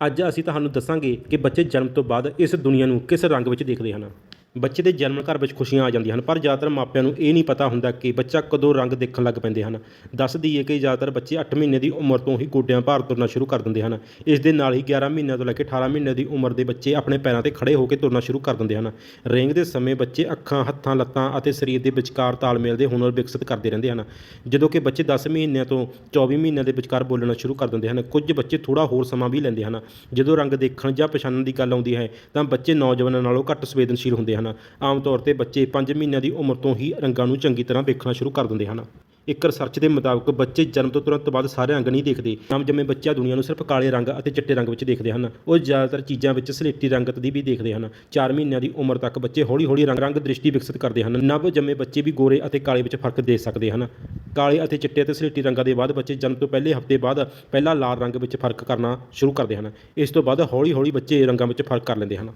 ਅੱਜ ਅਸੀਂ ਤੁਹਾਨੂੰ ਦੱਸਾਂਗੇ ਕਿ ਬੱਚੇ ਜਨਮ ਤੋਂ ਬਾਅਦ ਇਸ ਦੁਨੀਆ ਨੂੰ ਕਿਸ ਰੰਗ ਵਿੱਚ ਦੇਖਦੇ ਹਨ। ਬੱਚੇ ਦੇ ਜਨਮ ਘਰ ਵਿੱਚ ਖੁਸ਼ੀਆਂ ਆ ਜਾਂਦੀਆਂ ਹਨ, ਪਰ ਜ਼ਿਆਦਾਤਰ ਮਾਪਿਆਂ ਨੂੰ ਇਹ ਨਹੀਂ ਪਤਾ ਹੁੰਦਾ ਕਿ ਬੱਚਾ ਕਦੋਂ ਰੰਗ ਦੇਖਣ ਲੱਗ ਪੈਂਦੇ ਹਨ। ਦੱਸ ਦਈਏ ਕਿ ਜ਼ਿਆਦਾਤਰ ਬੱਚੇ 8 ਮਹੀਨੇ ਦੀ ਉਮਰ ਤੋਂ ਹੀ ਗੋਡਿਆਂ ਭਾਰ ਤੁਰਨਾ ਸ਼ੁਰੂ ਕਰ ਦਿੰਦੇ ਹਨ। ਇਸ ਦੇ ਨਾਲ ਹੀ 11 ਮਹੀਨਿਆਂ ਤੋਂ ਲੈ ਕੇ 18 ਮਹੀਨਿਆਂ ਦੀ ਉਮਰ ਦੇ ਬੱਚੇ ਆਪਣੇ ਪੈਰਾਂ ਤੇ ਖੜੇ ਹੋ ਕੇ ਤੁਰਨਾ ਸ਼ੁਰੂ ਕਰ ਦਿੰਦੇ ਹਨ। ਰੇਂਗ ਦੇ ਸਮੇਂ ਬੱਚੇ ਅੱਖਾਂ, ਹੱਥਾਂ, ਲੱਤਾਂ ਅਤੇ ਸਰੀਰ ਦੇ ਵਿਚਕਾਰ ਤਾਲਮੇਲ ਦੇ ਹੁਨਰ ਵਿਕਸਿਤ ਕਰਦੇ ਰਹਿੰਦੇ ਹਨ। ਜਦੋਂ ਕਿ ਬੱਚੇ 10 ਮਹੀਨਿਆਂ ਤੋਂ 24 ਮਹੀਨਿਆਂ ਦੇ ਵਿਚਕਾਰ ਬੋਲਣਾ ਸ਼ੁਰੂ ਕਰ ਦਿੰਦੇ ਹਨ, ਕੁਝ ਬੱਚੇ ਥੋੜਾ ਹੋਰ ਸਮਾਂ ਵੀ ਲੈਂਦੇ ਹਨ। ਜਦੋਂ ਰੰਗ ਦੇਖਣ ਜਾਂ ਪਛਾਣਨ ਦੀ ਗੱਲ ਆਉਂਦੀ ਹੈ, ਤਾਂ ਬੱਚੇ ਨੌਜਵਾਨਾਂ ਨਾਲੋਂ ਘੱਟ ਸੰਵੇਦਨਸ਼ੀਲ ਹੁੰਦੇ ਹਨ। ਆਮ ਤੌਰ ਤੇ ਬੱਚੇ 5 ਮਹੀਨਿਆਂ ਦੀ ਉਮਰ ਤੋਂ ਹੀ ਰੰਗਾਂ ਨੂੰ ਚੰਗੀ ਤਰ੍ਹਾਂ ਵੇਖਣਾ ਸ਼ੁਰੂ ਕਰ ਦਿੰਦੇ ਹਨ। ਇੱਕ ਰਿਸਰਚ ਦੇ ਮੁਤਾਬਕ ਬੱਚੇ ਜਨਮ ਤੋਂ ਤੁਰੰਤ ਬਾਅਦ ਸਾਰੇ ਰੰਗ ਨਹੀਂ ਦੇਖਦੇ। ਨਵ ਜੰਮੇ ਬੱਚਾ ਦੁਨੀਆ ਨੂੰ ਸਿਰਫ ਕਾਲੇ ਰੰਗ ਅਤੇ ਚਿੱਟੇ ਰੰਗ ਵਿੱਚ ਦੇਖਦੇ ਹਨ। ਉਹ ਜ਼ਿਆਦਾਤਰ ਚੀਜ਼ਾਂ ਵਿੱਚ ਸਲੇਟੀ ਰੰਗਤ ਦੀ ਵੀ ਦੇਖਦੇ ਹਨ। 4 ਮਹੀਨਿਆਂ ਦੀ ਉਮਰ ਤੱਕ ਬੱਚੇ ਹੌਲੀ-ਹੌਲੀ ਰੰਗ ਰੰਗ ਦ੍ਰਿਸ਼ਟੀ ਵਿਕਸਿਤ ਕਰਦੇ ਹਨ। ਨਵ ਜੰਮੇ ਬੱਚੇ ਵੀ ਗੋਰੇ ਅਤੇ ਕਾਲੇ ਵਿੱਚ ਫ਼ਰਕ ਦੇਖ ਸਕਦੇ ਹਨ। ਕਾਲੇ ਅਤੇ ਚਿੱਟੇ ਅਤੇ ਸਲੇਟੀ ਰੰਗਾਂ ਦੇ ਬਾਅਦ ਬੱਚੇ ਜਨਮ ਤੋਂ ਪਹਿਲੇ ਹਫ਼ਤੇ ਬਾਅਦ ਪਹਿਲਾ ਲਾਲ ਰੰਗ ਵਿੱਚ ਫ਼ਰਕ ਕਰਨਾ ਸ਼ੁਰੂ ਕਰਦੇ ਹਨ। ਇਸ ਤੋਂ ਬਾਅਦ ਹੌਲੀ-ਹੌਲੀ ਬੱਚੇ ਰੰਗਾਂ ਵਿੱਚ ਫ਼ਰਕ ਕਰ ਲੈਂਦੇ ਹਨ।